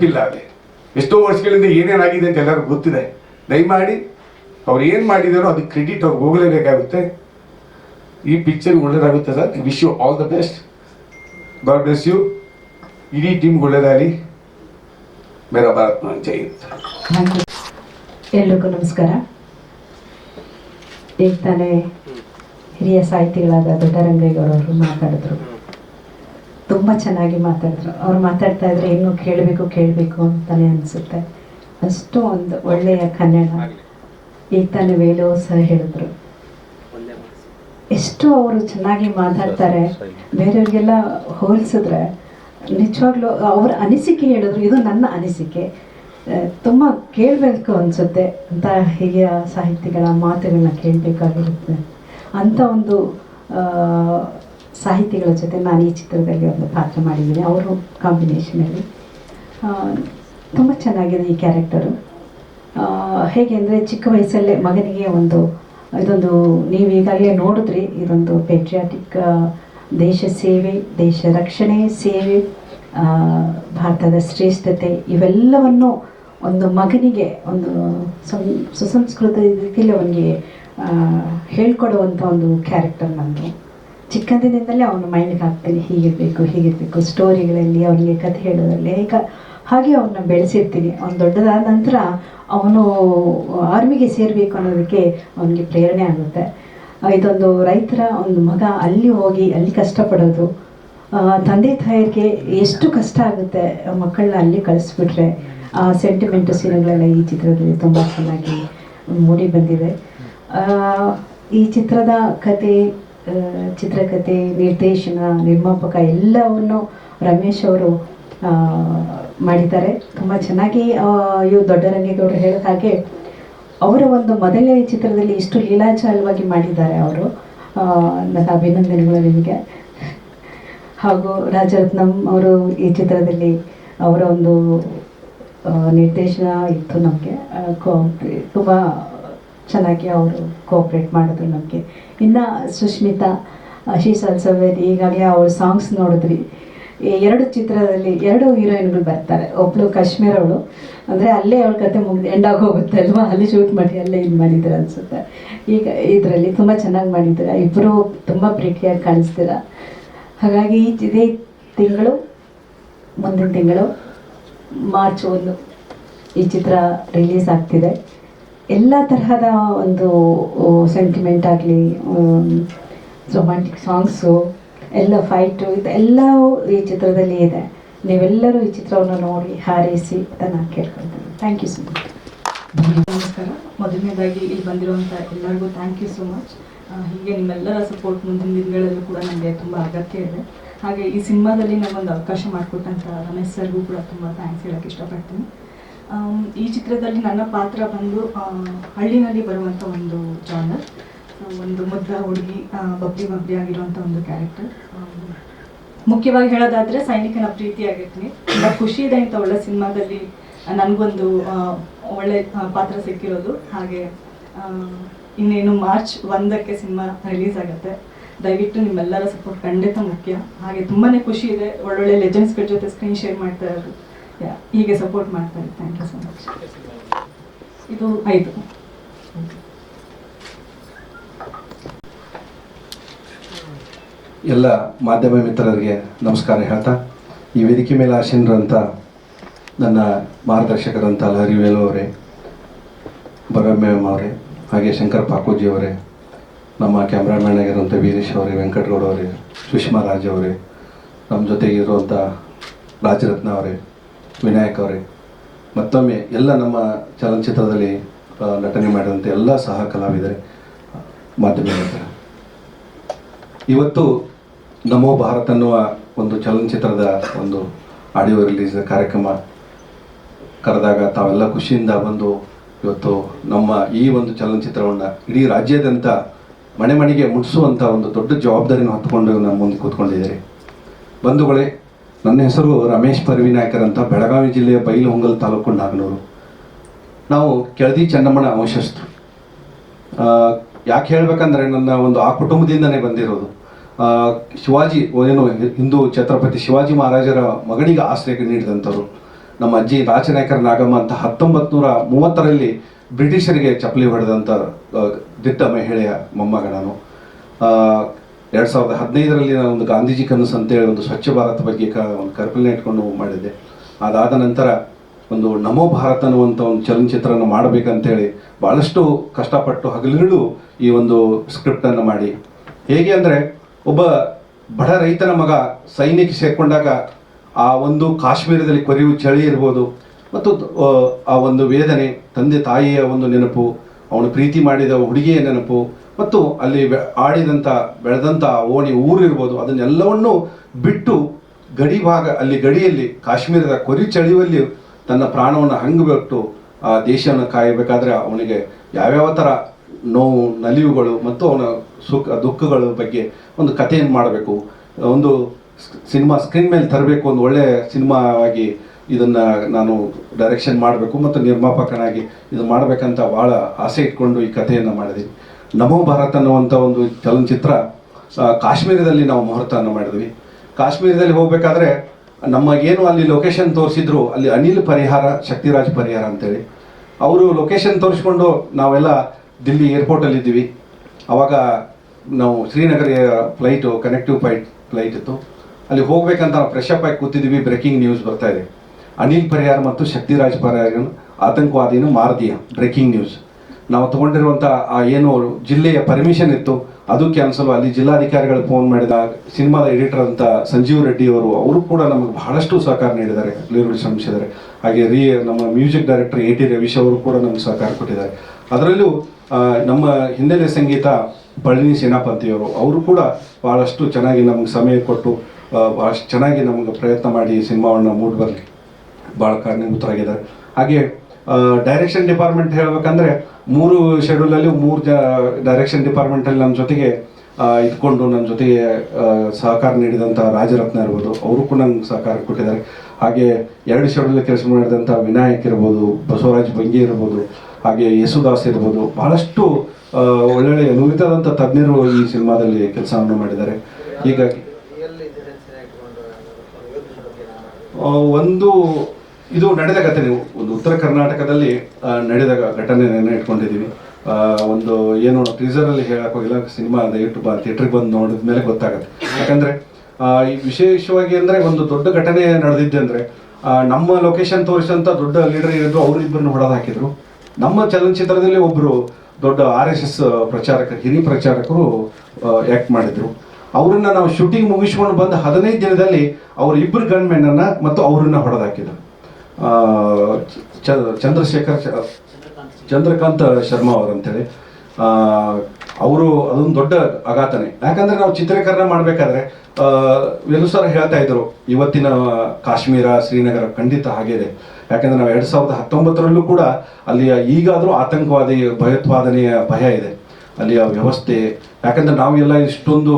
ತಪ್ಪಿಲ್ಲ ಅಲ್ಲಿ. ಎಷ್ಟೋ ವರ್ಷಗಳಿಂದ ಏನೇನಾಗಿದೆ ಅಂತ ಎಲ್ಲರಿಗೂ ಗೊತ್ತಿದೆ. ದಯಮಾಡಿ ಅವ್ರು ಏನು ಮಾಡಿದಾರೋ ಅದಕ್ಕೆ ಕ್ರೆಡಿಟ್ ಅವ್ರಿಗೆ ಹೋಗಲೇಬೇಕಾಗುತ್ತೆ. ಈ ಪಿಕ್ಚರ್ ಒಳ್ಳೇದಾಗುತ್ತೆ sir. Wish you all the best God bless you ಇಡೀ ಟೀಮ್ ಒಳ್ಳೇದಾಗಲಿ. ಮೇರಾ ಭಾರತ್ ಜೈ ಎಲ್ರಿಗೂ ನಮಸ್ಕಾರ. ಈಗ ತಾನೇ ಹಿರಿಯ ಸಾಹಿತಿಗಳಾದ ದೊಡ್ಡರಂಗೇಗೌಡವರು ಮಾತಾಡಿದ್ರು. ತುಂಬ ಚೆನ್ನಾಗಿ ಮಾತಾಡಿದ್ರು. ಅವ್ರು ಮಾತಾಡ್ತಾ ಇದ್ರೆ ಇನ್ನೂ ಕೇಳಬೇಕು ಕೇಳಬೇಕು ಅಂತಾನೆ ಅನಿಸುತ್ತೆ. ಅಷ್ಟು ಒಂದು ಒಳ್ಳೆಯ ಕನ್ನಡ. ಈ ತಾನೇ ವೇಲು ಸಹ ಹೇಳಿದ್ರು. ಎಷ್ಟು ಅವರು ಚೆನ್ನಾಗಿ ಮಾತಾಡ್ತಾರೆ. ಬೇರೆಯವ್ರಿಗೆಲ್ಲ ಹೋಲಿಸಿದ್ರೆ ನಿಜವಾಗ್ಲೂ ಅವ್ರ ಅನಿಸಿಕೆ ಹೇಳಿದ್ರು. ಇದು ನನ್ನ ಅನಿಸಿಕೆ. ತುಂಬ ಕೇಳಬೇಕು ಅನಿಸುತ್ತೆ ಅಂತ ಹಿರಿಯ ಸಾಹಿತಿಗಳ ಮಾತುಗಳನ್ನ ಕೇಳಬೇಕಾಗಿರುತ್ತೆ. ಅಂಥ ಒಂದು ಸಾಹಿತಿಗಳ ಜೊತೆ ನಾನು ಈ ಚಿತ್ರದಲ್ಲಿ ಒಂದು ಪಾತ್ರ ಮಾಡಿದ್ದೀನಿ. ಅವರು ಕಾಂಬಿನೇಷನಲ್ಲಿ ತುಂಬ ಚೆನ್ನಾಗಿದೆ ಈ ಕ್ಯಾರೆಕ್ಟರು ಹೇಗೆ ಅಂದರೆ ಚಿಕ್ಕ ವಯಸ್ಸಲ್ಲೇ ಮಗನಿಗೆ ಒಂದು, ಇದೊಂದು, ನೀವು ಈಗಾಗಲೇ ನೋಡಿದ್ರಿ, ಇದೊಂದು ಪೆಟ್ರಿಯಾಟಿಕ್ ದೇಶ ಸೇವೆ, ದೇಶ ರಕ್ಷಣೆ ಸೇವೆ ಭಾರತದ ಶ್ರೇಷ್ಠತೆ ಇವೆಲ್ಲವನ್ನು ಒಂದು ಮಗನಿಗೆ, ಒಂದು ಸಂ- ಸುಸಂಸ್ಕೃತ ರೀತಿಯಲ್ಲಿ ಅವನಿಗೆ ಹೇಳ್ಕೊಡುವಂಥ ಒಂದು ಕ್ಯಾರೆಕ್ಟರ್ ನಂದು. ಚಿಕ್ಕಂದಿನಿಂದಲೇ ಅವನು ಮೈಂಡ್ಗೆ ಹಾಕ್ತಾನೆ ಹೀಗಿರಬೇಕು ಹೀಗಿರಬೇಕು, ಸ್ಟೋರಿಗಳಲ್ಲಿ ಅವನಿಗೆ ಕಥೆ ಹೇಳೋದರಲ್ಲಿ ಈಗ ಹಾಗೆ ಅವನ್ನ ಬೆಳೆಸಿರ್ತೀನಿ. ಅವ್ನು ದೊಡ್ಡದಾದ ನಂತರ ಅವನು ಆರ್ಮಿಗೆ ಸೇರಬೇಕು ಅನ್ನೋದಕ್ಕೆ ಅವನಿಗೆ ಪ್ರೇರಣೆ ಆಗುತ್ತೆ. ಇದೊಂದು ರೈತರ ಒಂದು ಮಗ ಅಲ್ಲಿ ಹೋಗಿ ಅಲ್ಲಿ ಕಷ್ಟಪಡೋದು. ತಂದೆ ತಾಯಿಗೆ ಎಷ್ಟು ಕಷ್ಟ ಆಗುತ್ತೆ ಮಕ್ಕಳನ್ನ ಅಲ್ಲಿ ಕಳಿಸ್ಬಿಟ್ರೆ. ಆ ಸೆಂಟಿಮೆಂಟು ಸೀನ್ಗಳೆಲ್ಲ ಈ ಚಿತ್ರದಲ್ಲಿ ತುಂಬ ಚೆನ್ನಾಗಿ ಮೂಡಿ ಬಂದಿದೆ. ಈ ಚಿತ್ರದ ಕತೆ ಚಿತ್ರಕಥೆ ನಿರ್ದೇಶನ, ನಿರ್ಮಾಪಕ ಎಲ್ಲವನ್ನು ರಮೇಶ್ ಅವರು ಮಾಡಿದ್ದಾರೆ. ತುಂಬ ಚೆನ್ನಾಗಿ ಇವು ದೊಡ್ಡರಂಗೇಗೌಡರು ಹೇಳಿದ ಹಾಗೆ ಅವರ ಒಂದು ಮೊದಲನೇ ಚಿತ್ರದಲ್ಲಿ ಇಷ್ಟು ಲೀಲಾಚಾಲವಾಗಿ ಮಾಡಿದ್ದಾರೆ ಅವರು. ನನ್ನ ಅಭಿನಂದನೆಗಳು ನಿಮಗೆ. ಹಾಗೂ ರಾಜರತ್ನಂ ಅವರು ಈ ಚಿತ್ರದಲ್ಲಿ ಅವರ ಒಂದು ನಿರ್ದೇಶನ ಇತ್ತು ನಮಗೆ. ತುಂಬ ಚೆನ್ನಾಗಿ ಅವರು ಕೋಪ್ರೇಟ್ ಮಾಡಿದ್ರು ನಮಗೆ. ಇನ್ನು ಸುಷ್ಮಿತಾ ಶೀಸ್ ಆಲ್ಸೋ ವೆರಿ ಈಗಾಗಲೇ ಅವ್ರ ಸಾಂಗ್ಸ್ ನೋಡಿದ್ರಿ ಎರಡು ಚಿತ್ರದಲ್ಲಿ ಎರಡು ಹೀರೋಯಿನ್ಗಳು ಬರ್ತಾರೆ. ಒಬ್ಳು ಕಾಶ್ಮೀರ ಅವಳು. ಅಂದರೆ ಅಲ್ಲೇ ಅವಳ ಕತೆ ಮುಗಿದು ಎಂಡಾಗಿ ಹೋಗುತ್ತೆ ಅಲ್ವಾ? ಅಲ್ಲಿ ಶೂಟ್ ಮಾಡಿ ಅಲ್ಲೇ ಇದು ಮಾಡಿದ್ರು ಅನಿಸುತ್ತೆ. ಈಗ ಇದರಲ್ಲಿ ತುಂಬ ಚೆನ್ನಾಗಿ ಮಾಡಿದ್ದೀರಾ ಇಬ್ಬರು ತುಂಬ ಪ್ರೀತಿಯಾಗಿ ಕಾಣಿಸ್ತೀರಾ. ಹಾಗಾಗಿ ಈ ಇದೇ ತಿಂಗಳು, ಮುಂದಿನ ತಿಂಗಳು, ಮಾರ್ಚ್ ಒಂದು ಈ ಚಿತ್ರ ರಿಲೀಸ್ ಆಗ್ತಿದೆ. ಎಲ್ಲ ತರಹದ ಒಂದು ಸೆಂಟಿಮೆಂಟ್ ಆಗಲಿ ರೊಮ್ಯಾಂಟಿಕ್ ಸಾಂಗ್ಸು ಎಲ್ಲ ಫೈಟು ಇದೆಲ್ಲವೂ ಈ ಚಿತ್ರದಲ್ಲಿ ಇದೆ. ನೀವೆಲ್ಲರೂ ಈ ಚಿತ್ರವನ್ನು ನೋಡಿ ಹಾರೈಸಿ ಅಂತ ನಾನು ಕೇಳ್ಕೊಳ್ತೀನಿ. ಥ್ಯಾಂಕ್ ಯು ಸೊ ಮಚ್ ನಮಸ್ಕಾರ. ಮೊದಲನೇದಾಗಿ ಇಲ್ಲಿ ಬಂದಿರುವಂಥ ಎಲ್ಲರಿಗೂ ಥ್ಯಾಂಕ್ ಯು ಸೊ ಮಚ್ ಹೀಗೆ ನಿಮ್ಮೆಲ್ಲರ ಸಪೋರ್ಟ್ ಮುಂದಿನ ದಿನಗಳಲ್ಲೂ ಕೂಡ ನನಗೆ ತುಂಬ ಅಗತ್ಯ ಇದೆ. ಹಾಗೆ ಈ ಸಿನಿಮಾದಲ್ಲಿ ನನಗೊಂದು ಅವಕಾಶ ಮಾಡಿಕೊಟ್ಟಂಥ ರಮೇಶ್ ಸರ್ಗೂ ಕೂಡ ತುಂಬ ಥ್ಯಾಂಕ್ಸ್ ಹೇಳೋಕ್ಕೆ ಇಷ್ಟಪಡ್ತೀನಿ. ಈ ಚಿತ್ರದಲ್ಲಿ ನನ್ನ ಪಾತ್ರ ಬಂದು ಹಳ್ಳಿನಲ್ಲಿ ಬರುವಂಥ ಒಂದು ಜಾನರ್ ಒಂದು ಮುದ್ದ ಹುಡುಗಿ ಬಬ್ಬಿ ಬಬ್ಬಿ ಆಗಿರುವಂತ ಒಂದು ಕ್ಯಾರೆಕ್ಟರ್ ಮುಖ್ಯವಾಗಿ ಹೇಳೋದಾದ್ರೆ ಸೈನಿಕನ ಪ್ರೀತಿಯಾಗಿರ್ತೀನಿ ತುಂಬ ಖುಷಿ ಇದೆ ಇಂಥ ಒಳ್ಳೆ ಸಿನಿಮಾದಲ್ಲಿ ನನಗೊಂದು ಒಳ್ಳೆ ಪಾತ್ರ ಸಿಕ್ಕಿರೋದು. ಹಾಗೆ ಇನ್ನೇನು ಮಾರ್ಚ್ ಒಂದಕ್ಕೆ ಸಿನಿಮಾ ರಿಲೀಸ್ ಆಗುತ್ತೆ. ದಯವಿಟ್ಟು ನಿಮ್ಮೆಲ್ಲರ ಸಪೋರ್ಟ್ ಖಂಡಿತ ಮುಖ್ಯ. ಹಾಗೆ ತುಂಬಾನೇ ಖುಷಿ ಇದೆ. ಒಳ್ಳೊಳ್ಳೆ ಲೆಜೆಂಡ್ಸ್ಗಳ ಜೊತೆ ಸ್ಕ್ರೀನ್ ಶೇರ್ ಮಾಡ್ತಾ ಇರೋದು. ಹೀಗೆ ಸಪೋರ್ಟ್ ಮಾಡ್ತಾರೆ. ಥ್ಯಾಂಕ್ ಯು ಸೊ ಮಚ್ ಇದು ಐದು. ಎಲ್ಲ ಮಾಧ್ಯಮ ಮಿತ್ರರಿಗೆ ನಮಸ್ಕಾರ ಹೇಳ್ತಾ, ಈ ವೇದಿಕೆ ಮೇಲೆ ಆಶೀನರಂತ ನನ್ನ ಮಾರ್ಗದರ್ಶಕರಂಥ ಲಹರಿ ವೇಲು ಅವರೇ ಬರಮ್ಯಮ್ ಮ್ಯಾಮ್ ಅವರೇ, ಹಾಗೆ ಶಂಕರ್ ಪಾಕೋಜಿ ಅವರೇ, ನಮ್ಮ ಕ್ಯಾಮ್ರಾಮ್ಯಾನ್ ಆಗಿರುವಂಥ ವೀರೇಶ್ ಅವರೇ, ವೆಂಕಟಗೌಡ ಅವರೇ, ಸುಷ್ಮಾ ರಾಜ್ ಅವರೇ, ನಮ್ಮ ಜೊತೆಗಿರುವಂಥ ರಾಜರತ್ನ ಅವರೇ ವಿನಾಯಕ್ ಅವರೇ. ಮತ್ತೊಮ್ಮೆ ಎಲ್ಲ ನಮ್ಮ ಚಲನಚಿತ್ರದಲ್ಲಿ ನಟನೆ ಮಾಡಿದಂಥ ಎಲ್ಲ ಸಹ ಕಲಾವಿದರೆ ಮಾಧ್ಯಮ ಇವತ್ತು ನಮೋ ಭಾರತ್ ಅನ್ನುವ ಒಂದು ಚಲನಚಿತ್ರದ ಒಂದು ಆಡಿಯೋ ರಿಲೀಸ್ ಕಾರ್ಯಕ್ರಮ ಕರೆದಾಗ ತಾವೆಲ್ಲ ಖುಷಿಯಿಂದ ಬಂದು ಇವತ್ತು ನಮ್ಮ ಈ ಒಂದು ಚಲನಚಿತ್ರವನ್ನು ಇಡೀ ರಾಜ್ಯಾದ್ಯಂತ ಮನೆ ಮನೆಗೆ ಮುಟ್ಟಿಸುವಂಥ ಒಂದು ದೊಡ್ಡ ಜವಾಬ್ದಾರಿನ ಹೊತ್ತುಕೊಂಡು ನಮ್ಮ ಮುಂದೆ ಕೂತ್ಕೊಂಡಿದ್ದೀರಿ ಬಂಧುಗಳೇ ನನ್ನ ಹೆಸರು ರಮೇಶ್ ಪರವಿನಾಯಕರ್ ಅಂತ ಬೆಳಗಾವಿ ಜಿಲ್ಲೆಯ ಬೈಲಹೊಂಗಲ್ ತಾಲೂಕು ನಾಗನೂರು. ನಾವು ಕೆಳದಿ ಚೆನ್ನಮ್ಮನ ವಂಶಸ್ಥರು ಯಾಕೆ ಹೇಳ್ಬೇಕಂದ್ರೆ ನನ್ನ ಒಂದು ಆ ಕುಟುಂಬದಿಂದನೇ ಬಂದಿರೋದು. ಶಿವಾಜಿ, ಏನು ಹಿಂದೂ ಛತ್ರಪತಿ ಶಿವಾಜಿ ಮಹಾರಾಜರ ಮಗನಿಗೆ ಆಶ್ರಯ ನೀಡಿದಂಥವ್ರು. ನಮ್ಮ ಅಜ್ಜಿ ರಾಜನಾಯಕರ ನಾಗಮ್ಮ ಅಂತ ಹತ್ತೊಂಬತ್ತು ನೂರ ಮೂವತ್ತರಲ್ಲಿ ಬ್ರಿಟಿಷರಿಗೆ ಚಪ್ಪಲಿ ಹೊಡೆದಂಥ ದಿಟ್ಟ ಮಹಿಳೆಯ ಮೊಮ್ಮಗ ನಾನು. ಎರಡು ಸಾವಿರದ ಹದಿನೈದರಲ್ಲಿ ನಾನು ಒಂದು ಗಾಂಧೀಜಿ ಕನಸು ಅಂತೇಳಿ ಒಂದು ಸ್ವಚ್ಛ ಭಾರತ ಬಗ್ಗೆ ಕ ಒಂದು ಕಲ್ಪನೆ ಇಟ್ಕೊಂಡು ಮಾಡಿದ್ದೆ. ಅದಾದ ನಂತರ ಒಂದು ನಮೋ ಭಾರತ ಅನ್ನುವಂಥ ಒಂದು ಚಲನಚಿತ್ರನ ಮಾಡಬೇಕಂತೇಳಿ ಭಾಳಷ್ಟು ಕಷ್ಟಪಟ್ಟು ಹಗಲುಗಳು ಈ ಒಂದು ಸ್ಕ್ರಿಪ್ಟನ್ನು ಮಾಡಿ. ಹೇಗೆ ಅಂದರೆ ಒಬ್ಬ ಬಡ ರೈತನ ಮಗ ಸೈನ್ಯಕ್ಕೆ ಸೇರಿಕೊಂಡಾಗ ಆ ಒಂದು ಕಾಶ್ಮೀರದಲ್ಲಿ ಕೊರೆಯುವ ಚಳಿ ಇರ್ಬೋದು ಮತ್ತು ಆ, ಆ ಒಂದು ವೇದನೆ ತಂದೆ ತಾಯಿಯ ಒಂದು ನೆನಪು ಅವನು ಪ್ರೀತಿ ಮಾಡಿದ ಹುಡುಗಿಯ ನೆನಪು ಮತ್ತು ಅಲ್ಲಿ ಆಡಿದಂಥ ಬೆಳೆದಂಥ ಓಣಿ ಊರಿರ್ಬೋದು ಅದನ್ನೆಲ್ಲವನ್ನು ಬಿಟ್ಟು ಗಡಿ ಭಾಗ, ಅಲ್ಲಿ ಗಡಿಯಲ್ಲಿ, ಕಾಶ್ಮೀರದ ಕೊರಿ ಚಳಿಯಲ್ಲಿ ತನ್ನ ಪ್ರಾಣವನ್ನು ಹಂಗೆ ಬಿಟ್ಟು ಆ ದೇಶವನ್ನು ಕಾಯಬೇಕಾದ್ರೆ ಅವನಿಗೆ ಯಾವ್ಯಾವ ಥರ ನೋವು, ನಲಿವುಗಳು ಮತ್ತು ಅವನ ಸುಖ, ದುಃಖಗಳ ಬಗ್ಗೆ ಒಂದು ಕಥೆಯನ್ನು ಮಾಡಬೇಕು. ಒಂದು ಸಿನಿಮಾ ಸ್ಕ್ರೀನ್ ಮೇಲೆ ತರಬೇಕು, ಒಂದು ಒಳ್ಳೆ ಸಿನಿಮಾವಾಗಿ ಇದನ್ನು ನಾನು ಡೈರೆಕ್ಷನ್ ಮಾಡಬೇಕು ಮತ್ತು ನಿರ್ಮಾಪಕನಾಗಿ ಇದು ಮಾಡಬೇಕಂತ ಭಾಳ ಆಸೆ ಇಟ್ಕೊಂಡು ಈ ಕಥೆಯನ್ನು ಮಾಡಿದ್ವಿ ನಮೋ ಭಾರತ್ ಅನ್ನುವಂಥ ಒಂದು ಚಲನಚಿತ್ರ ಕಾಶ್ಮೀರದಲ್ಲಿ ನಾವು ಮುಹೂರ್ತವನ್ನು ಮಾಡಿದ್ವಿ. ಕಾಶ್ಮೀರದಲ್ಲಿ ಹೋಗಬೇಕಾದ್ರೆ ನಮಗೇನು ಅಲ್ಲಿ ಲೊಕೇಶನ್ ತೋರಿಸಿದ್ರು, ಅಲ್ಲಿ ಅನಿಲ್ ಪರಿಹಾರ, ಶಕ್ತಿರಾಜ್ ಪರಿಹಾರ ಅಂತೇಳಿ. ಅವರು ಲೊಕೇಶನ್ ತೋರಿಸ್ಕೊಂಡು ನಾವೆಲ್ಲ ದಿಲ್ಲಿ ಏರ್ಪೋರ್ಟಲ್ಲಿ ಇದ್ದೀವಿ. ಆವಾಗ ನಾವು Srinagar flight connective flight flight ಇತ್ತು. ಅಲ್ಲಿ ಹೋಗ್ಬೇಕಂತ ನಾವು ಫ್ರೆಶ್ ಅಪ್ ಆಗಿ ಕೂತಿದ್ದೀವಿ ಬ್ರೇಕಿಂಗ್ ನ್ಯೂಸ್ ಬರ್ತಾ ಇದೆ. ಅನಿಲ್ ಪರಿಹಾರ್ ಮತ್ತು ಶಕ್ತಿರಾಜ್ ಪರಿಹಾರ ಆತಂಕವಾದಿನ ಮಾರದೀಯ ಬ್ರೇಕಿಂಗ್ ನ್ಯೂಸ್. ನಾವು ತಗೊಂಡಿರುವಂಥ ಆ ಏನು ಜಿಲ್ಲೆಯ ಪರ್ಮಿಷನ್ ಇತ್ತು, ಅದು ಕ್ಯಾನ್ಸಲ್ ಅಲ್ಲಿ ಜಿಲ್ಲಾಧಿಕಾರಿಗಳು ಫೋನ್ ಮಾಡಿದ ಸಿನಿಮಾದ ಎಡಿಟರ್ ಅಂತ ಸಂಜೀವ್ ರೆಡ್ಡಿ ಅವರು ಅವರು ಕೂಡ ನಮಗೆ ಬಹಳಷ್ಟು ಸಹಕಾರ ನೀಡಿದ್ದಾರೆ. ನೀರುಳ್ಳಿ ಶ್ರಮಿಸಿದ್ದಾರೆ ಹಾಗೆ ರೀ, ನಮ್ಮ music director A T Ravish ಅವರು ಕೂಡ ನಮ್ಗೆ ಸಹಕಾರ ಕೊಟ್ಟಿದ್ದಾರೆ. ಅದರಲ್ಲೂ ನಮ್ಮ ಹಿನ್ನೆಲೆ ಸಂಗೀತ ಪಳನಿ ಸೇನಾಪತಿಯವರು, ಅವರು ಕೂಡ ಭಾಳಷ್ಟು ಚೆನ್ನಾಗಿ ನಮ್ಗೆ ಸಮಯ ಕೊಟ್ಟು ಬಹಳಷ್ಟು ಚೆನ್ನಾಗಿ ನಮಗೆ ಪ್ರಯತ್ನ ಮಾಡಿ ಸಿನಿಮಾವನ್ನು ಮೂಡಿ ಬರಲಿ ಭಾಳ ಕಾರಣೀಭೂತರಾಗಿದ್ದಾರೆ ಹಾಗೆ ಡೈರೆಕ್ಷನ್ ಡಿಪಾರ್ಟ್ಮೆಂಟ್ ಹೇಳಬೇಕಂದ್ರೆ ಮೂರು ಶೆಡ್ಯೂಲಲ್ಲಿ ಮೂರು ಜ ಡೈರೆಕ್ಷನ್ ಡಿಪಾರ್ಟ್ಮೆಂಟಲ್ಲಿ ನಮ್ಮ ಜೊತೆಗೆ ಇದ್ಕೊಂಡು ನನ್ನ ಜೊತೆಗೆ ಸಹಕಾರ ನೀಡಿದಂಥ ರಾಜರತ್ನ ಇರ್ಬೋದು ಅವರು ಕೂಡ ನಂಗೆ ಸಹಕಾರ ಕೊಟ್ಟಿದ್ದಾರೆ. ಹಾಗೆ ಎರಡು ಶೆಡ್ಯೂಲ್ ಕೆಲಸ ಮಾಡಿದಂಥ ವಿನಾಯಕ್ ಇರ್ಬೋದು ಬಸವರಾಜ್ ಬಂಗಿ ಇರ್ಬೋದು ಹಾಗೆ ಯೇಸುದಾಸ್ ಇರ್ಬೋದು ಬಹಳಷ್ಟು ಒಳ್ಳೊಳ್ಳೆ ನುರಿತಾದಂಥ ತಜ್ಞರು ಈ ಸಿನಿಮಾದಲ್ಲಿ ಕೆಲಸವನ್ನು ಮಾಡಿದ್ದಾರೆ. ಹೀಗಾಗಿ ಒಂದು ಇದು ನಡೆದ ಘಟನೆ. ಒಂದು ಉತ್ತರ ಕರ್ನಾಟಕದಲ್ಲಿ ನಡೆದ ಘಟನೆಯನ್ನು ಇಟ್ಕೊಂಡಿದ್ದೀವಿ ಒಂದು ಏನು ಟೀಸರಲ್ಲಿ ಹೇಳಕ್ ಹೋಗಿಲ್ಲ, ಸಿನಿಮಾ ದಯವಿಟ್ಟು ಬಾ ಥಿಯೇಟ್ರಿಗೆ ಬಂದು ನೋಡಿದ ಮೇಲೆ ಗೊತ್ತಾಗುತ್ತೆ. ಯಾಕಂದ್ರೆ ಈ ವಿಶೇಷವಾಗಿ ಅಂದ್ರೆ ಒಂದು ದೊಡ್ಡ ಘಟನೆ ನಡೆದಿದ್ದೆ ಅಂದ್ರೆ ನಮ್ಮ ಲೊಕೇಶನ್ ತೋರಿಸಿದಂತ ದೊಡ್ಡ ಲೀಡರ್ ಇರೋದು ಅವರು ಇಬ್ಬರನ್ನ ಹೊಡೆದು ಹಾಕಿದ್ರು. ನಮ್ಮ ಚಲನಚಿತ್ರದಲ್ಲಿ ಒಬ್ರು ದೊಡ್ಡ ಆರ್ ಎಸ್ ಎಸ್ ಪ್ರಚಾರಕ ಹಿರಿಯ ಪ್ರಚಾರಕರು ಆಕ್ಟ್ ಮಾಡಿದ್ರು. ಅವರನ್ನ ನಾವು ಶೂಟಿಂಗ್ ಮುಗಿಸ್ಕೊಂಡು ಬಂದ ಹದಿನೈದು ದಿನದಲ್ಲಿ ಅವ್ರ ಇಬ್ಬರು ಗನ್ಮೆನ್ ಅನ್ನ ಮತ್ತು ಅವರನ್ನ ಹೊಡೆದಾಕಿದ್ರು ಚಂದ್ರಶೇಖರ್ ಚಂದ್ರಕಾಂತ್ ಶರ್ಮಾ ಅವರು ಅಂತೇಳಿ ಅವರು ಅದೊಂದು ದೊಡ್ಡ ಆಘಾತನೆ. ಯಾಕಂದ್ರೆ ನಾವು ಚಿತ್ರೀಕರಣ ಮಾಡಬೇಕಾದ್ರೆ ವೆಲು ಸರ್ ಹೇಳ್ತಾ ಇದ್ರು, ಇವತ್ತಿನ ಕಾಶ್ಮೀರ, ಶ್ರೀನಗರ ಖಂಡಿತ ಹಾಗೆ ಇದೆ. ಯಾಕಂದ್ರೆ ನಾವು ಎರಡ್ ಸಾವಿರದ ಹತ್ತೊಂಬತ್ತರಲ್ಲೂ ಕೂಡ ಅಲ್ಲಿ ಈಗಾದರೂ ಆತಂಕವಾದಿ, ಭಯೋತ್ಪಾದನೆಯ ಭಯ ಇದೆ. ಅಲ್ಲಿಯ ವ್ಯವಸ್ಥೆ, ಯಾಕಂದ್ರೆ ನಾವೆಲ್ಲ ಇಷ್ಟೊಂದು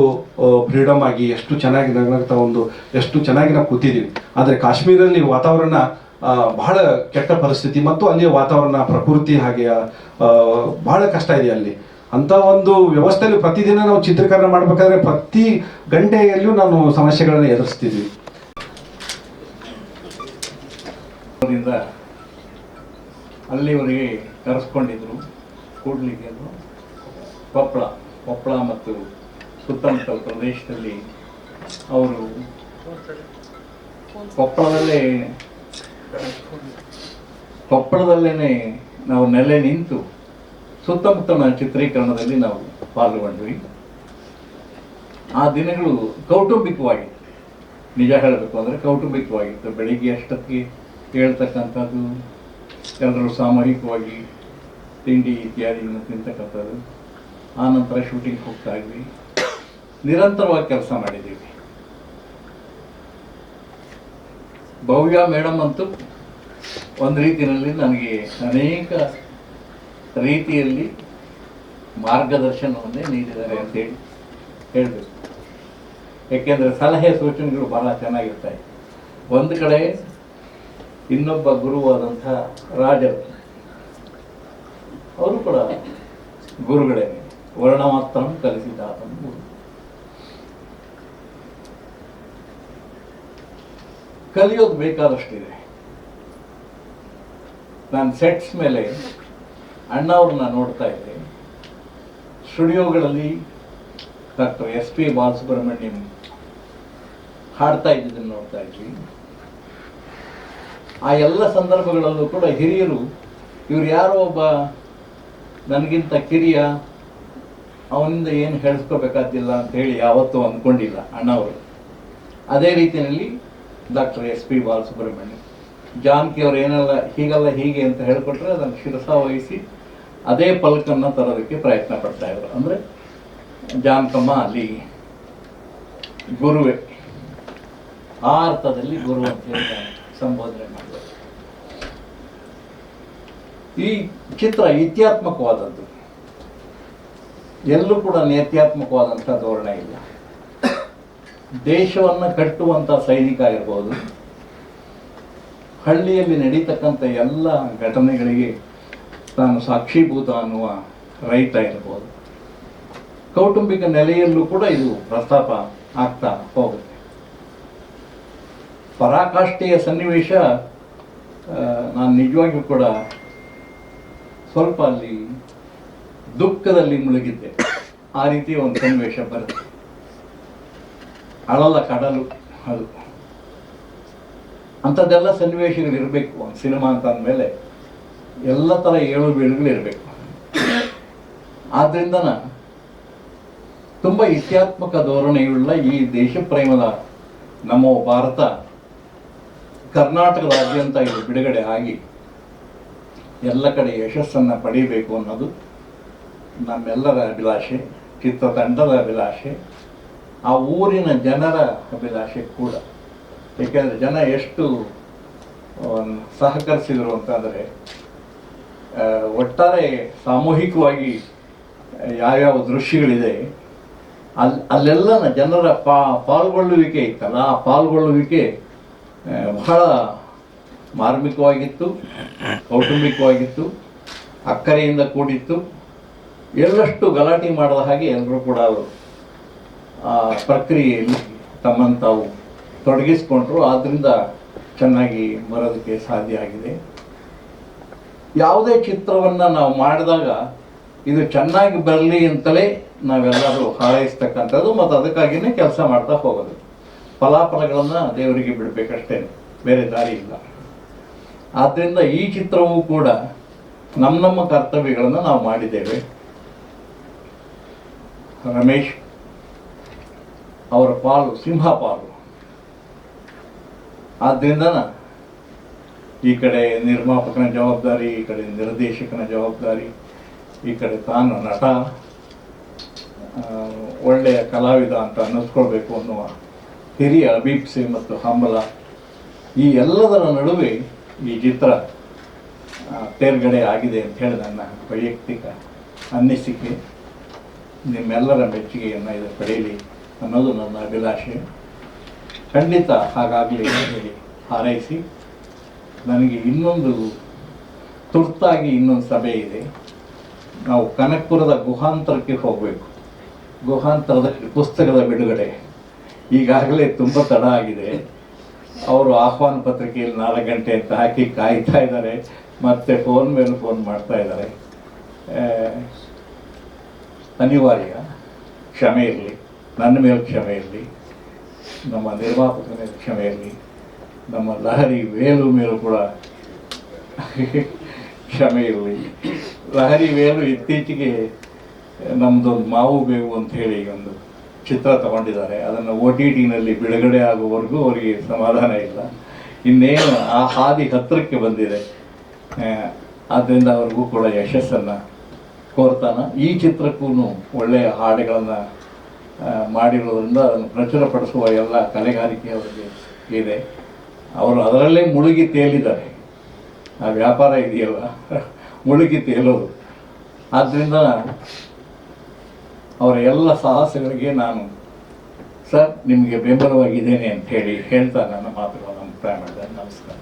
ಫ್ರೀಡಮ್ ಆಗಿ, ಎಷ್ಟು ಚೆನ್ನಾಗಿ ನಗ್ನಗ್ತಾ ಒಂದು, ಎಷ್ಟು ಚೆನ್ನಾಗಿ ನಾವು ಕೂತಿದ್ದೀವಿ ಆದರೆ ಕಾಶ್ಮೀರಲ್ಲಿ ವಾತಾವರಣ ಬಹಳ ಕೆಟ್ಟ ಪರಿಸ್ಥಿತಿ ಮತ್ತು ಅಲ್ಲಿಯ ವಾತಾವರಣ, ಪ್ರಕೃತಿ ಹಾಗೆ ಬಹಳ ಕಷ್ಟ ಇದೆ ಅಲ್ಲಿ. ಅಂತ ಒಂದು ವ್ಯವಸ್ಥೆಯಲ್ಲಿ ಪ್ರತಿದಿನ ನಾವು ಚಿತ್ರೀಕರಣ ಮಾಡಬೇಕಾದ್ರೆ ಪ್ರತಿ ಗಂಟೆಯಲ್ಲೂ ನಾನು ಸಮಸ್ಯೆಗಳನ್ನು ಎದುರಿಸ್ತಿದ್ವಿ. ಅಲ್ಲಿವರೆಗೆ ಕರೆಸ್ಕೊಂಡಿದ್ರು. ಕೂಡಲಿಕ್ಕೆ ಕೊಪ್ಪಳ ಕೊಪ್ಪಳ ಮತ್ತು ಸುತ್ತಮುತ್ತ ಪ್ರದೇಶದಲ್ಲಿ ಅವರು ಕೊಪ್ಪಳದಲ್ಲೇ ಕೊಪ್ಪಳದಲ್ಲೇ ನಾವು ನೆಲೆ ನಿಂತು ಸುತ್ತಮುತ್ತಲಿನ ಚಿತ್ರೀಕರಣದಲ್ಲಿ ನಾವು ಪಾಲ್ಗೊಂಡ್ವಿ. ಆ ದಿನಗಳು ಕೌಟುಂಬಿಕವಾಗಿತ್ತು ನಿಜ ಹೇಳಬೇಕು ಅಂದರೆ ಕೌಟುಂಬಿಕವಾಗಿತ್ತು. ಬೆಳಿಗ್ಗೆ ಅಷ್ಟೊತ್ತಿಗೆ ಹೇಳ್ತಕ್ಕಂಥದ್ದು ಎಲ್ಲರೂ ಸಾಮೂಹಿಕವಾಗಿ ತಿಂಡಿ ಇತ್ಯಾದಿಗಳನ್ನು ತಿಂತಕ್ಕಂಥದ್ದು. ಆನಂತರ ನಂತರ ಶೂಟಿಂಗ್ ಹೋಗ್ತಾ ಇದ್ವಿ. ನಿರಂತರವಾಗಿ ಕೆಲಸ ಮಾಡಿದ್ದೀವಿ. ಭವ್ಯ ಮೇಡಮ್ ಅಂತೂ ಒಂದು ರೀತಿಯಲ್ಲಿ ನನಗೆ ಅನೇಕ ರೀತಿಯಲ್ಲಿ ಮಾರ್ಗದರ್ಶನವನ್ನೇ ನೀಡಿದ್ದಾರೆ ಅಂತೇಳಿ ಹೇಳಬೇಕು. ಏಕೆಂದರೆ ಸಲಹೆ ಸೂಚನೆಗಳು ಬಹಳ ಚೆನ್ನಾಗಿರ್ತಾಯಿ ಒಂದು ಕಡೆ ಇನ್ನೊಬ್ಬ ಗುರುವಾದಂಥ ರಾಜರು, ಅವರು ಕೂಡ ಗುರುಗಳೇ. ವರ್ಣ ಮಾತ್ರ ಕಲಿಸಿದಾತನು ಗುರು ಕಲಿಯೋದು ಬೇಕಾದಷ್ಟಿದೆ. ನಾನು ಸೆಟ್ಸ್ ಮೇಲೆ ಅಣ್ಣವ್ರನ್ನ ನೋಡ್ತಾ ಇದ್ದೆ ಸ್ಟುಡಿಯೋಗಳಲ್ಲಿ ಡಾಕ್ಟರ್ ಎಸ್ ಪಿ ಬಾಲಸುಬ್ರಹ್ಮಣ್ಯಂ ಹಾಡ್ತಾ ಇದ್ದಿದ್ದನ್ನು ನೋಡ್ತಾ ಇದ್ವಿ. ಆ ಎಲ್ಲ ಸಂದರ್ಭಗಳಲ್ಲೂ ಕೂಡ ಹಿರಿಯರು, ಇವ್ರು ಯಾರೋ ಒಬ್ಬ ನನಗಿಂತ ಕಿರಿಯ, ಅವನಿಂದ ಏನು ಹೇಳಿಸ್ಕೋಬೇಕಾದಿಲ್ಲ ಅಂತ ಹೇಳಿ ಯಾವತ್ತೂ ಅಂದ್ಕೊಂಡಿಲ್ಲ ಅಣ್ಣವರು. ಅದೇ ರೀತಿಯಲ್ಲಿ doctor S P Balasubrahmanya. Janaki ಅವರು ಏನೆಲ್ಲ ಹೀಗಲ್ಲ ಹೀಗೆ ಅಂತ ಹೇಳ್ಕೊಟ್ರೆ ಅದನ್ನು ಶಿರಸ ವಹಿಸಿ ಅದೇ ಪಲಕನ್ನು ತರೋದಕ್ಕೆ ಪ್ರಯತ್ನ ಪಡ್ತಾ ಇದ್ರು. ಅಂದರೆ ಜಾನಕಮ್ಮ ಅಲ್ಲಿ ಗುರುವೆ, ಆ ಅರ್ಥದಲ್ಲಿ ಗುರು ಅಂತ ಹೇಳಿ ಸಂಬೋಧನೆ ಮಾಡಿದ್ರು. ಈ ಚಿತ್ರ ಇತ್ಯಾತ್ಮಕವಾದದ್ದು. ಎಲ್ಲೂ ಕೂಡ ನೇತ್ಯಾತ್ಮಕವಾದಂಥ ಧೋರಣೆ ಇಲ್ಲ. ದೇಶವನ್ನು ಕಟ್ಟುವಂಥ ಸೈನಿಕ ಇರ್ಬೋದು ಹಳ್ಳಿಯಲ್ಲಿ ನಡೀತಕ್ಕಂಥ ಎಲ್ಲ ಘಟನೆಗಳಿಗೆ ತಾನು ಸಾಕ್ಷೀಭೂತ ಅನ್ನುವ ರೈತ ಇರ್ಬೋದು. ಕೌಟುಂಬಿಕ ನೆಲೆಯಲ್ಲೂ ಕೂಡ ಇದು ಪ್ರಸ್ತಾಪ ಆಗ್ತಾ ಹೋಗುತ್ತೆ. ಪರಾಕಾಷ್ಠೆಯ ಸನ್ನಿವೇಶ ನಾನು ನಿಜವಾಗಿಯೂ ಕೂಡ ಸ್ವಲ್ಪ ಅಲ್ಲಿ ದುಃಖದಲ್ಲಿ ಮುಳುಗಿದ್ದೆ. ಆ ರೀತಿಯ ಒಂದು ಸನ್ನಿವೇಶ ಬರುತ್ತೆ. ಅಳಲ ಕಡಲು ಅದು. ಅಂಥದ್ದೆಲ್ಲ ಸನ್ನಿವೇಶಗಳು ಇರಬೇಕು. ಒಂದು ಸಿನಿಮಾ ಅಂತ ಅಂದಮೇಲೆ ಎಲ್ಲ ಥರ ಏಳು ಬೀಳುಗಳು ಇರಬೇಕು. ಆದ್ದರಿಂದ ತುಂಬ ಇತ್ಯಾತ್ಮಕ ಧೋರಣೆಯುಳ್ಳ ಈ ದೇಶ ಪ್ರೇಮದ ನಮ್ಮ ಭಾರತ ಕರ್ನಾಟಕದಾದ್ಯಂತ ಇದು ಬಿಡುಗಡೆ ಆಗಿ ಎಲ್ಲ ಕಡೆ ಯಶಸ್ಸನ್ನು ಪಡೀಬೇಕು ಅನ್ನೋದು ನಮ್ಮೆಲ್ಲರ ಅಭಿಲಾಷೆ, ಚಿತ್ರತಂಡದ ಅಭಿಲಾಷೆ. ಆ ಊರಿನ ಜನರ ಅಭಿಲಾಷೆ ಕೂಡ. ಏಕೆಂದರೆ ಜನ ಎಷ್ಟು ಸಹಕರಿಸಿದರು ಅಂತಂದರೆ ಒಟ್ಟಾರೆ ಸಾಮೂಹಿಕವಾಗಿ ಯಾವ್ಯಾವ ದೃಶ್ಯಗಳಿದೆ ಅಲ್ಲಿ ಅಲ್ಲೆಲ್ಲ ಜನರ ಪಾ, ಪಾಲ್ಗೊಳ್ಳುವಿಕೆ ಇತ್ತಲ್ಲ, ಆ ಪಾಲ್ಗೊಳ್ಳುವಿಕೆ ಬಹಳ ಮಾರ್ಮಿಕವಾಗಿತ್ತು, ಕೌಟುಂಬಿಕವಾಗಿತ್ತು, ಅಕ್ಕರೆಯಿಂದ ಕೂಡಿತ್ತು, ಎಲ್ಲಷ್ಟು ಗಲಾಟೆ ಮಾಡದ ಹಾಗೆ ಎಲ್ಲರೂ ಕೂಡ ಅವರು ಪ್ರಕ್ರಿಯೆಯಲ್ಲಿ ತಮ್ಮನ್ನು ತಾವು ತೊಡಗಿಸ್ಕೊಂಡ್ರು ಆದ್ದರಿಂದ ಚೆನ್ನಾಗಿ ಬರೋದಕ್ಕೆ ಸಾಧ್ಯ ಆಗಿದೆ. ಯಾವುದೇ ಚಿತ್ರವನ್ನು ನಾವು ಮಾಡಿದಾಗ ಇದು ಚೆನ್ನಾಗಿ ಬರಲಿ ಅಂತಲೇ ನಾವೆಲ್ಲರೂ ಹಾರೈಸ್ತಕ್ಕಂಥದ್ದು ಮತ್ತು ಅದಕ್ಕಾಗಿಯೇ ಕೆಲಸ ಮಾಡ್ತಾ ಹೋಗೋದು. ಫಲಾಫಲಗಳನ್ನು ದೇವರಿಗೆ ಬಿಡಬೇಕಷ್ಟೇ, ಬೇರೆ ದಾರಿ ಇಲ್ಲ. ಆದ್ದರಿಂದ ಈ ಚಿತ್ರವೂ ಕೂಡ ನಮ್ಮ ನಮ್ಮ ಕರ್ತವ್ಯಗಳನ್ನು ನಾವು ಮಾಡಿದ್ದೇವೆ. ರಮೇಶ್ ಅವರ ಪಾಲು, ಸಿಂಹ ಪಾಲು. ಆದ್ದರಿಂದ ಈ ಕಡೆ ನಿರ್ಮಾಪಕನ ಜವಾಬ್ದಾರಿ, ಈ ಕಡೆ ನಿರ್ದೇಶಕನ ಜವಾಬ್ದಾರಿ, ಈ ಕಡೆ ತಾನು ನಟ ಒಳ್ಳೆಯ ಕಲಾವಿದ ಅಂತ ಅನ್ನಿಸ್ಕೊಳ್ಬೇಕು ಅನ್ನುವ ಹಿರಿಯ ಅಭೀಪ್ಸೆ ಮತ್ತು ಹಂಬಲ ಈ ಎಲ್ಲದರ ನಡುವೆ ಈ ಚಿತ್ರ ತೇರ್ಗಡೆ ಆಗಿದೆ ಅಂತ ಹೇಳಿ ನನ್ನ ವೈಯಕ್ತಿಕ ಅನ್ನಿಸಿಕೆ. ನಿಮ್ಮೆಲ್ಲರ ಮೆಚ್ಚುಗೆಯನ್ನು ಇದು ಪಡೆಯಲಿ ಅನ್ನೋದು ನನ್ನ ಅಭಿಲಾಷೆ. ಖಂಡಿತ ಹೇಳಿ ಹಾರೈಸಿ, ನನಗೆ ಇನ್ನೊಂದು ತುರ್ತಾಗಿ ಇನ್ನೊಂದು ಸಭೆ ಇದೆ. ನಾವು ಕನಕಪುರದ ಗುಹಾಂತರಕ್ಕೆ ಹೋಗಬೇಕು. ಗುಹಾಂತರದ ಪುಸ್ತಕದ ಬಿಡುಗಡೆ. ಈಗಾಗಲೇ ತುಂಬ ತಡ ಆಗಿದೆ. ಅವರು ಆಹ್ವಾನ ಪತ್ರಿಕೆಯಲ್ಲಿ ನಾಲ್ಕು ಗಂಟೆ ಅಂತ ಹಾಕಿ ಕಾಯ್ತಾ ಇದ್ದಾರೆ. ಮತ್ತೆ ಫೋನ್ ಮೇಲೆ ಫೋನ್ ಮಾಡ್ತಾ ಇದ್ದಾರೆ. ಅನಿವಾರ್ಯ. ಕ್ಷಮೆ ಇರಲಿ. ನನ್ನ ಮೇಲೆ ಕ್ಷಮೆ ಇರಲಿ, ನಮ್ಮ ನಿರ್ಮಾಪಕನ ಮೇಲೆ ಕ್ಷಮೆ ಇರಲಿ, ನಮ್ಮ ಲಹರಿ ವೇಲು ಮೇಲೂ ಕೂಡ ಕ್ಷಮೆ ಇರಲಿ. ಲಹರಿ ವೇಲು ಇತ್ತೀಚೆಗೆ ನಮ್ಮದೊಂದು ಮಾವು ಬೇವು ಅಂತ ಹೇಳಿ ಒಂದು ಚಿತ್ರ ತಗೊಂಡಿದ್ದಾರೆ. ಅದನ್ನು ಒ ಟಿ ಟಿನಲ್ಲಿ ಬಿಡುಗಡೆ ಆಗುವವರೆಗೂ ಅವರಿಗೆ ಸಮಾಧಾನ ಇಲ್ಲ. ಇನ್ನೇನು ಆ ಹಾದಿ ಹತ್ತಿರಕ್ಕೆ ಬಂದಿದೆ. ಆದ್ದರಿಂದ ಅವ್ರಿಗೂ ಕೂಡ ಯಶಸ್ಸನ್ನು ಕೋರ್ತಾನ. ಈ ಚಿತ್ರಕ್ಕೂ ಒಳ್ಳೆಯ ಹಾಡುಗಳನ್ನು ಮಾಡಿರೋದ್ರಿಂದ ಅದನ್ನು ಪ್ರಚುರಪಡಿಸುವ ಎಲ್ಲ ಕಲೆಗಾರಿಕೆ ಅವರಿಗೆ ಇದೆ ಅವರು ಅದರಲ್ಲೇ ಮುಳುಗಿ ತೇಲಿದ್ದಾರೆ ಆ ವ್ಯಾಪಾರ ಇದೆಯಲ್ಲ ಮುಳುಗಿ ತೇಲೋದು ಆದ್ದರಿಂದ ಅವರ ಎಲ್ಲ ಸಾಹಸಗಳಿಗೆ ನಾನು ಸರ್ ನಿಮಗೆ ಬೆಂಬಲವಾಗಿದ್ದೇನೆ ಅಂತ ಹೇಳಿ ಹೇಳ್ತಾ ನನ್ನ ಮಾತುಗಳನ್ನು ಮುಕ್ತಾಯ ಮಾಡಿದೆ ನಮಸ್ಕಾರ.